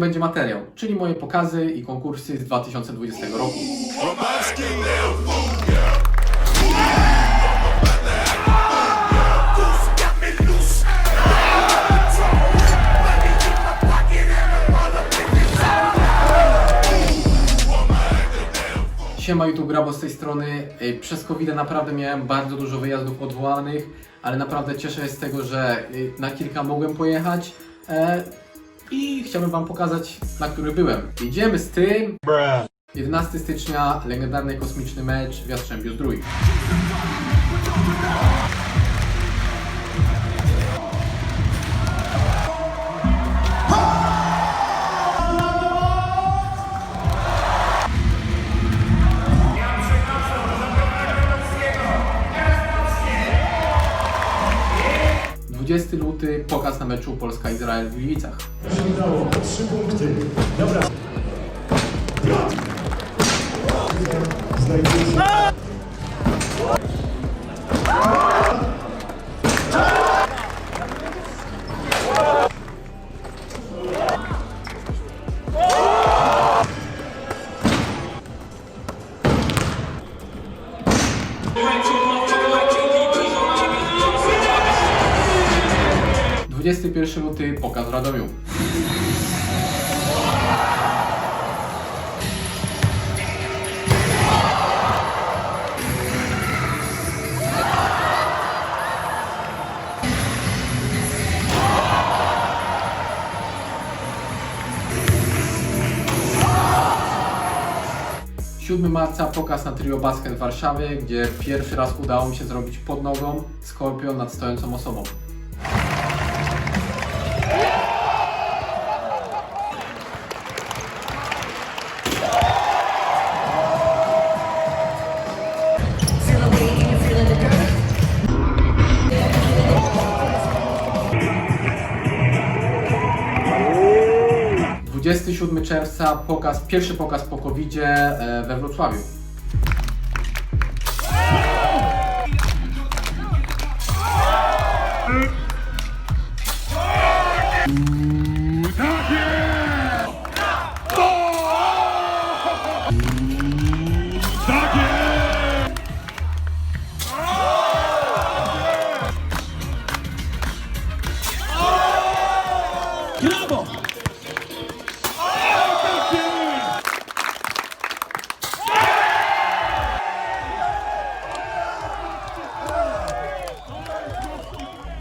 będzie materiał, czyli moje pokazy i konkursy z 2020 roku. Siema YouTube Grabo z tej strony. Ej, Przez covid naprawdę miałem bardzo dużo wyjazdów odwołanych, ale naprawdę cieszę się z tego, że y, na kilka mogłem pojechać e, i chciałbym Wam pokazać, na których byłem. Idziemy z tym. 11 stycznia, legendarny kosmiczny mecz w Jastrzębiu Zdrój. 20 luty pokaz na meczu Polska-Izrael w Gliwicach. Udało, trzy punkty. Dobra. Znajdziesz. 21 luty pokaz w Radomiu. marca pokaz na Trio Basket w Warszawie, gdzie pierwszy raz udało mi się zrobić pod nogą skorpion nad stojącą osobą. 27 czerwca pokaz, pierwszy pokaz po covid we Wrocławiu.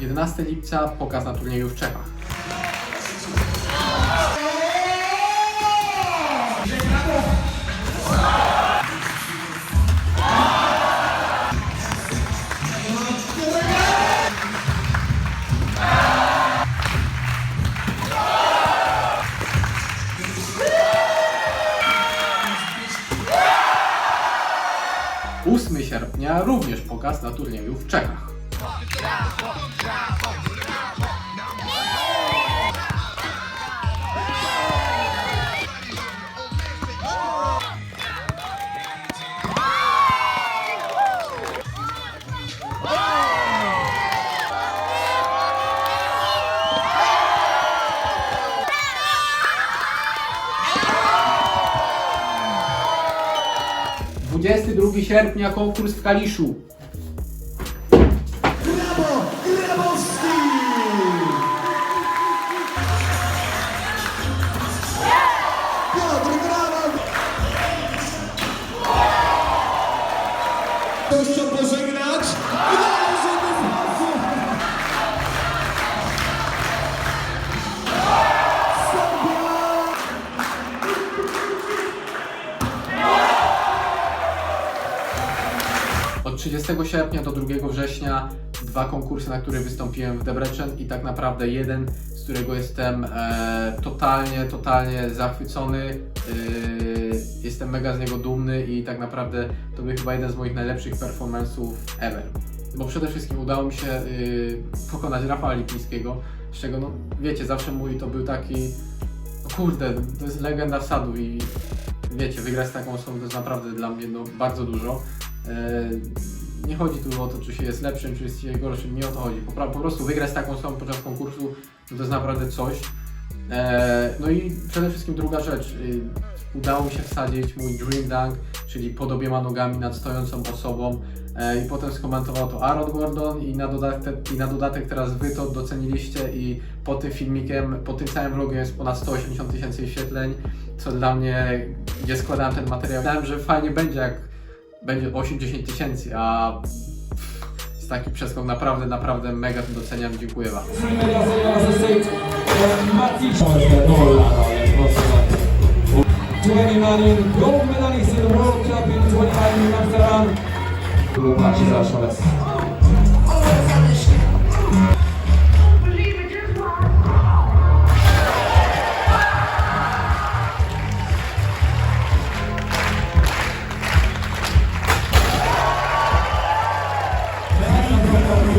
11 lipca pokaz na turnieju w Czechach. Sierpnia również pokaz na turnieju w Czechach. Dwudziesty drugi sierpnia konkurs w Kaliszu. 30 sierpnia do 2 września dwa konkursy, na których wystąpiłem w Debrecen i tak naprawdę jeden, z którego jestem e, totalnie, totalnie zachwycony. E, jestem mega z niego dumny i tak naprawdę to był chyba jeden z moich najlepszych performance'ów ever. Bo przede wszystkim udało mi się y, pokonać Rafała Lipińskiego, z czego no wiecie, zawsze mój to był taki no kurde, to jest legenda wsadu i wiecie, wygrać z taką osobą to jest naprawdę dla mnie no, bardzo dużo. E, nie chodzi tu o to, czy się jest lepszym, czy jest się gorszym, nie o to chodzi. Po, po prostu wygrać taką osobą podczas konkursu no to jest naprawdę coś. E, no i przede wszystkim druga rzecz. y, Udało mi się wsadzić mój Dream Dunk, czyli pod obiema nogami nad stojącą osobą. E, I potem skomentował to Aaron Gordon i na, dodatek, i na dodatek teraz Wy to doceniliście i pod tym filmikiem, pod tym całym vlogiem jest ponad 180 tysięcy wyświetleń, co dla mnie, gdzie składałem ten materiał, myślałem, że fajnie będzie jak będzie 8-10 tysięcy, a jest taki przeskok naprawdę, naprawdę mega to doceniam, dziękuję Wam. Mega senior state Matic. Nolla, jak mocno. 29 gold medalist in the World Cup in 25 in Amsterdam.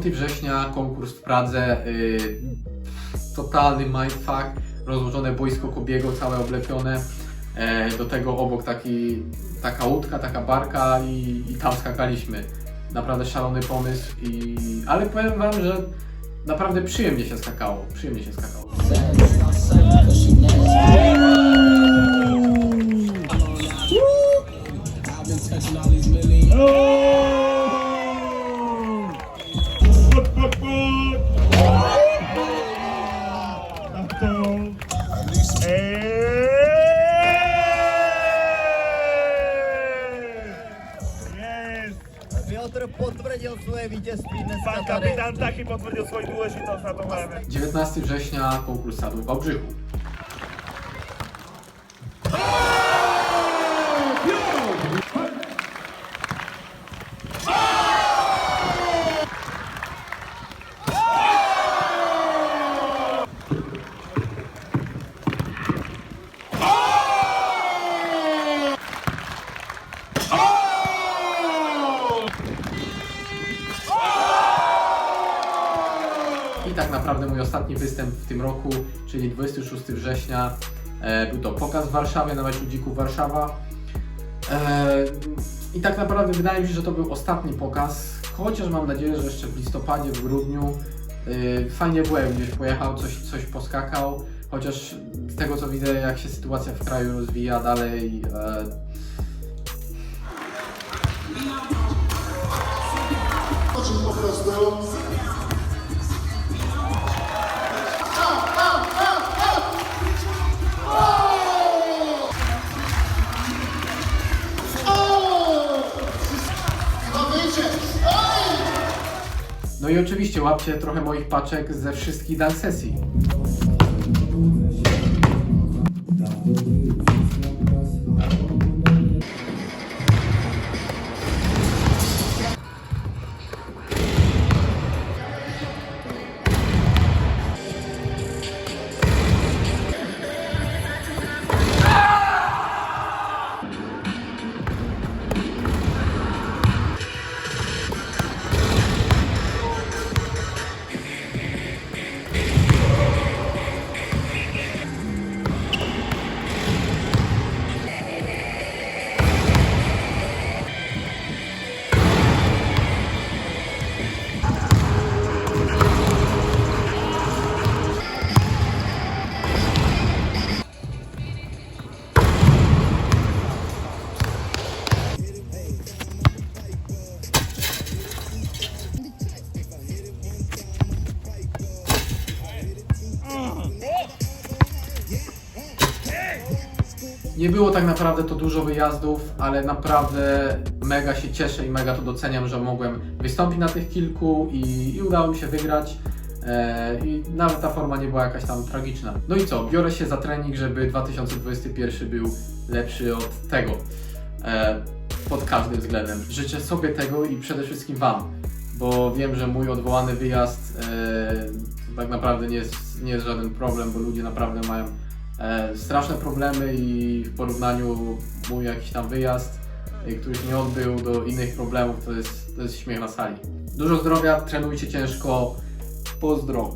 5 września konkurs w Pradze. y, totalny mindfuck. Rozłożone boisko Kobiego, całe oblepione. E, do tego obok taki, taka łódka, taka barka i, i tam skakaliśmy. Naprawdę szalony pomysł, i, ale powiem Wam, że naprawdę przyjemnie się skakało. Przyjemnie się skakało. Piotr potwierdził Pan kapitan svoji důležitost na tomhle eventu. 19 września konkurs sadł w Wałbrzychu. I tak naprawdę mój ostatni występ w tym roku, czyli 26 września, e, był to pokaz w Warszawie na meczu Dzików Warszawa. E, I tak naprawdę wydaje mi się, że to był ostatni pokaz, chociaż mam nadzieję, że jeszcze w listopadzie, w grudniu e, fajnie jak gdzieś pojechał, coś, coś poskakał, chociaż z tego co widzę, jak się sytuacja w kraju rozwija dalej, po prostu. No i oczywiście łapcie trochę moich paczek ze wszystkich dan sesji. Nie było tak naprawdę to dużo wyjazdów, ale naprawdę mega się cieszę i mega to doceniam, że mogłem wystąpić na tych kilku i, i udało mi się wygrać. E, I nawet ta forma nie była jakaś tam tragiczna. No i co, biorę się za trening, żeby 2021 był lepszy od tego. E, pod każdym względem. Życzę sobie tego i przede wszystkim Wam. bo wiem, że mój odwołany wyjazd e, tak naprawdę nie jest, nie jest żaden problem, bo ludzie naprawdę mają e, straszne problemy i w porównaniu mój jakiś tam wyjazd, e, który się nie odbył do innych problemów, to jest, to jest śmiech na sali. Dużo zdrowia, trenujcie ciężko, pozdro.